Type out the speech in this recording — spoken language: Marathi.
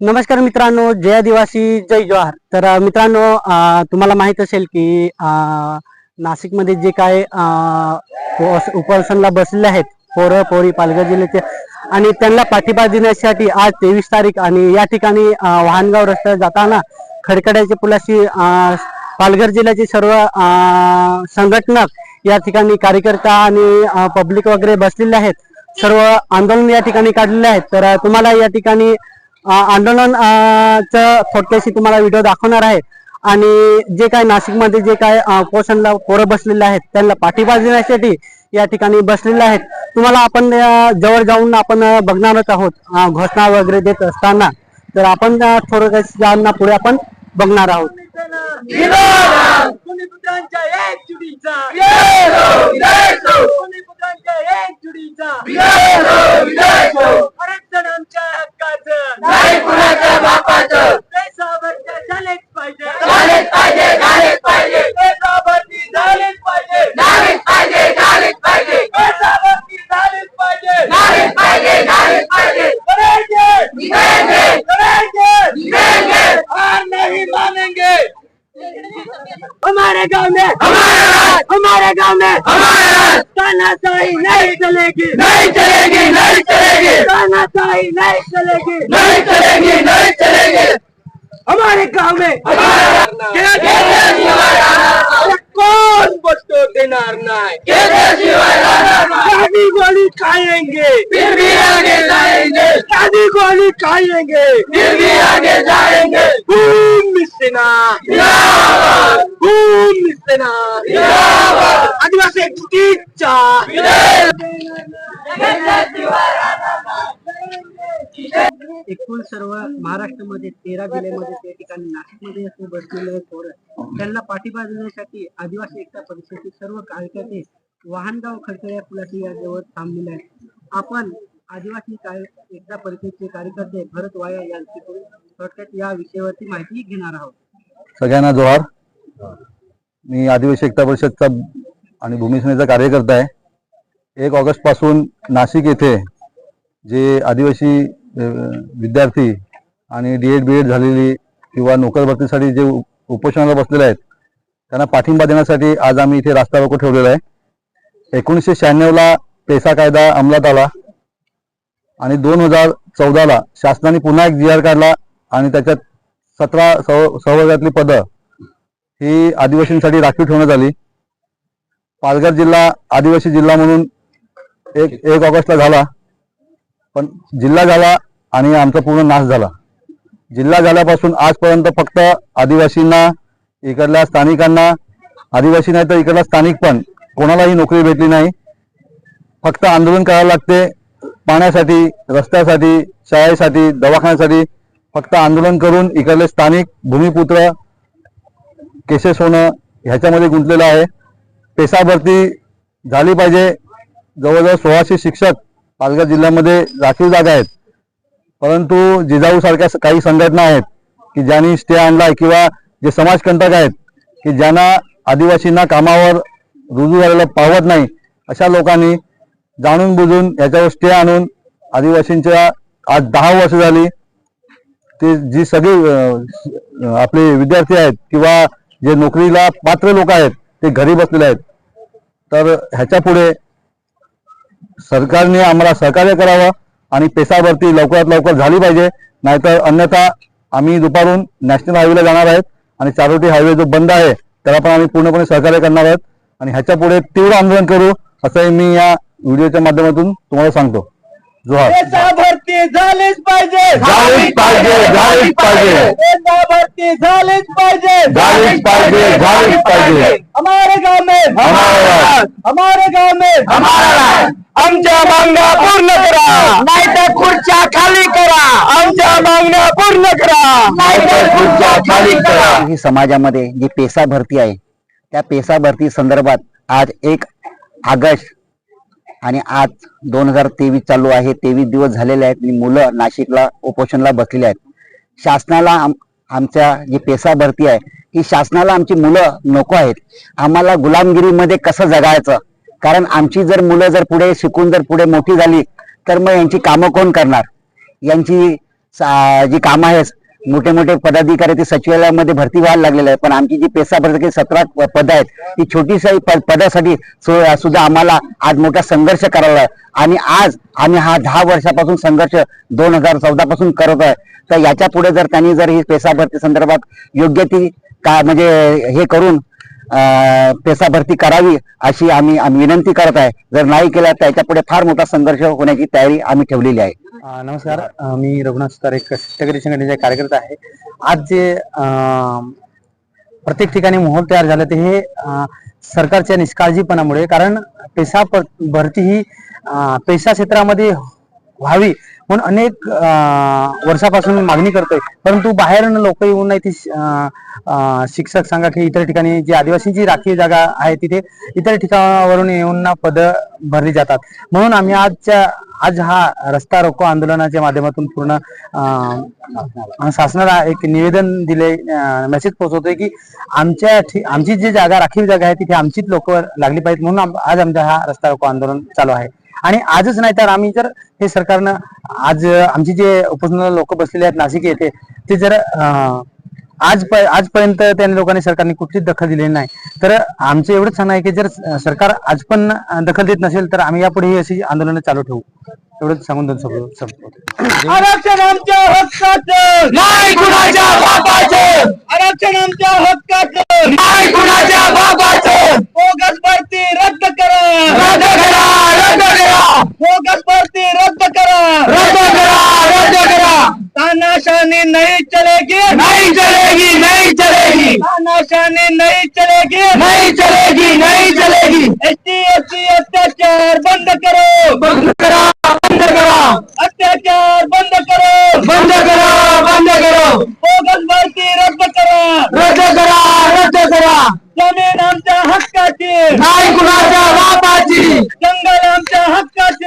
नमस्कार मित्रांनो जय आदिवासी जय जवाहर तर मित्रांनो तुम्हाला माहीत असेल की नाशिकमध्ये जे काय अ, उपोषणला बसलेले आहेत पोरं पोरी पालघर जिल्ह्याचे आणि त्यांना पाठिंबा देण्यासाठी आज तेवीस तारीख आणि या ठिकाणी वाहनगाव रस्त्यावर जाताना खडखड्याच्या पुलाशी पालघर जिल्ह्याचे सर्व संघटनक या ठिकाणी कार्यकर्ता आणि पब्लिक वगैरे बसलेले आहेत. सर्व आंदोलन या ठिकाणी काढलेले आहेत. तर तुम्हाला या ठिकाणी अ, आंदोलन अ, च थोडक्याशी तुम्हाला व्हिडिओ दाखवणार आहे. आणि जे काय नाशिकमध्ये जे काय अ, उपोषणला पोरं बसलेले आहेत त्यांना पाठिंबा देण्यासाठी या ठिकाणी बसलेले आहेत. तुम्हाला आपण जवळ जाऊन आपण बघणारच आहोत घोषणा वगैरे देत असताना. तर आपण अ, थोडं जाऊन पुढे आपण बघणार आहोत. गाँव में। हमारे गाँव में। तानाशाही नहीं चलेगी। नहीं चलेगी नहीं चलेगी। तानाशाही नहीं चलेगी। नहीं चलेगी नहीं चलेगी। हमारे गाँव में. कौन बच्चों नाही. शादी गोली खाएँगे। फिर भी आगे जाएँगे। शादी गोली खाएँगे। फिर भी आगे जाएँगे। भूमि सेना आदिवासी एकूण सर्व महाराष्ट्रामध्ये तेरा जिल्ह्यामध्ये त्या ठिकाणी नाशिकमध्ये असे बसलेले पोरं. त्यांना पाठिंबा देण्यासाठी आदिवासी एकता परिषदेचे सर्व कार्यकर्ते वाहनगाव पुलाची या जवळ थांबलेले आहेत. आपण आदिवासी काय एकता परिषदेचे कार्यकर्ते भरत वाया यांच्याकडून थोडक्यात या विषयावरती माहिती घेणार आहोत. सगळ्यांना जोहार. मी आदिवासी एकता परिषदचा आणि भूमिसेनेचा कार्यकर्ता आहे. एक ऑगस्टपासून नाशिक येथे जे आदिवासी विद्यार्थी आणि डी एड बी एड झालेली किंवा नोकर भरतीसाठी जे उपोषणाला बसलेले आहेत त्यांना पाठिंबा देण्यासाठी आज आम्ही इथे रास्ता रोको ठेवलेला आहे. एकोणीसशे शहाण्णवला पेसा कायदा अंमलात आला आणि दोन हजार चौदाला शासनाने पुन्हा एक जी आर काढला आणि त्याच्यात सतरा सव संवर्गातली पदं ही आदिवासींसाठी राखीव ठेवण्यात आली. पालघर जिल्हा आदिवासी जिल्हा म्हणून एक एक ऑगस्टला झाला. पण जिल्हा झाला आणि आमचा पूर्ण नाश झाला. जिल्हा झाल्यापासून आजपर्यंत फक्त आदिवासींना इकडल्या स्थानिकांना आदिवासी नाही तर इकडला स्थानिक पण कोणालाही नोकरी भेटली नाही. फक्त आंदोलन करायला लागते. पाण्यासाठी रस्त्यासाठी शाळेसाठी दवाखान्यासाठी फक्त आंदोलन करून इकडले स्थानिक भूमिपुत्र केसेस होणं ह्याच्यामध्ये गुंतलेलं आहे. पेसा भरती झाली पाहिजे. जवळजवळ सोळाशे शिक्षक पालघर जिल्ह्यामध्ये राखीव जागा आहेत. परंतु जिजाऊसारख्या काही संघटना आहेत की ज्यांनी स्टे आणलाय किंवा जे समाजकंटक आहेत की ज्यांना आदिवासींना कामावर रुजू झालेलं पावत नाही अशा लोकांनी जाणून बुजून याच्यावर स्टे आणून आदिवासींच्या आज दहा वर्ष झाली. ते जी सगळी आपले विद्यार्थी आहेत किंवा जे नोकरीला पात्र लोक आहेत ते घरी बसलेले आहेत. तर ह्याच्या पुढे सरकारने आम्हाला सहकार्य करावं आणि पेसाभरती लवकरात लवकर झाली पाहिजे. नाहीतर अन्यथा आम्ही दुपारून नॅशनल हायवेला जाणार आहेत आणि चारोटी हायवे जो बंद आहे त्याला पण आम्ही पूर्णपणे सहकार्य करणार आहोत. आणि ह्याच्या पुढे तीव्र आंदोलन करू असंही मी या व्हिडिओच्या माध्यमातून तुम्हाला सांगतो. जोहार. पैसा भरती झालीच पाहिजे. झालीच पाहिजे झालीच पाहिजे. भरती झालीच पाहिजे. झालीच पाहिजे झालीच पाहिजे. हमारे गाव में हमारा गाव. में हमारा. आमच्या मागण्या पूर्ण करा. नाही तर खुर्च्या खाली करा. आमच्या मागण्या पूर्ण करा. नाहीतर खुर्च्या खाली करा. ही समाजामध्ये जी पेसा भरती आहे त्या पेसा भरती संदर्भात आज एक ऑगस्ट आणि आज दोन हजार तेवीस चालू आहे. तेवीस दिवस झालेले आहेत आणि मुलं नाशिकला उपोषणला बसलेली आहेत. शासनाला आम- आमच्या जी पेसा भरती आहे की शासनाला आमची मुलं नको आहेत. आम्हाला गुलामगिरीमध्ये कसं जगायचं? कारण आमची जर मुलं जर पुढे शिकून जर पुढे मोठी झाली तर मग यांची कामं कोण करणार? यांची सा- जी कामं आहेत मोठे मोठे पदाधिकारी ते सचिवालयामध्ये भरती व्हायला लागलेले आहे पण आमची जी पेसा भरती सतरा पद आहेत ती छोटीशी पदासाठी सुद्धा आम्हाला आज मोठा संघर्ष करावा आहे. आणि आज आम्ही हा दहा वर्षापासून संघर्ष दोन हजार चौदा पासून करत आहे. तर याच्यापुढे जर त्यांनी जर ही पेसा भरती संदर्भात योग्य ती का म्हणजे हे करून पेसा भरती करावी अशी आम्ही आम्ही विनंती करत आहे. जर नाही केला तर पुढे फार मोठा संघर्ष होण्याची तयारी आम्ही ठेवलेली आहे. नमस्कार. मी रघुनाथ सुतार एक शेतकरी संघटनेचे कार्यकर्ता आहे. आज जे प्रत्येक ठिकाणी माहोल तयार झालं ते हे सरकारच्या निष्काळजीपणामुळे कारण पेसा भरती ही अ, पेसा क्षेत्रामध्ये व्हावी. म्हणून अनेक अ, वर्षापासून मागणी करतोय. परंतु बाहेर लोक येऊन नाही ती शिक्षक सांगा की इतर ठिकाणी जी आदिवासींची राखीव जागा आहे तिथे इतर ठिकाणावरून येऊन ना पद भरली जातात. म्हणून आम्ही आजच्या आज हा रस्ता रोको आंदोलनाच्या माध्यमातून पूर्ण शासनाला एक निवेदन दिले मेसेज पोहोचवतोय की आमच्या आमची जी जागा राखीव जागा आहे तिथे आमचीच लोक लागली पाहिजेत. म्हणून आज आमचा हा रस्ता रोको आंदोलन चालू आहे. आणि आजच नाही तर आम्ही जर हे सरकारनं आज आमची जे उपोषणाला लोक बसलेले आहेत नाशिक येथे ते जर आज प- आजपर्यंत त्या लोकांनी सरकारने कुठलीच दखल दिलेली नाही. तर आमचं एवढंच सांगणं आहे की जर सरकार आज पण दखल देत नसेल तर आम्ही यापुढे अशी आंदोलनं चालू ठेवू. एवढंच सांगून दोन संपवतो आरक्षण आमच्या हक्काचं! नाही कुणाच्या बापाचं आरक्षण आमच्या हक्काचं नाही कुणाच्या बापाचं बोगस भरती रद्द करा रद्द करा रद्द करा बोगस भरती रद्द करा रद्द करा रद्द करा तानाशाही नहीं चलेगी। नहीं चलेगी नहीं चलेगी। तानाशाही नहीं चलेगी। नहीं चलेगी नहीं चलेगी। एस टी एस सी अत्याचार बंद करो। बंद करा बंद करा। अत्याचार बंद करो। बंद करा बंद करो। बोगस भरती रद्द करा। रद्द करा रद्द करा। जमीन आमच्या हक्काची। नाही कुणाच्या बापाची।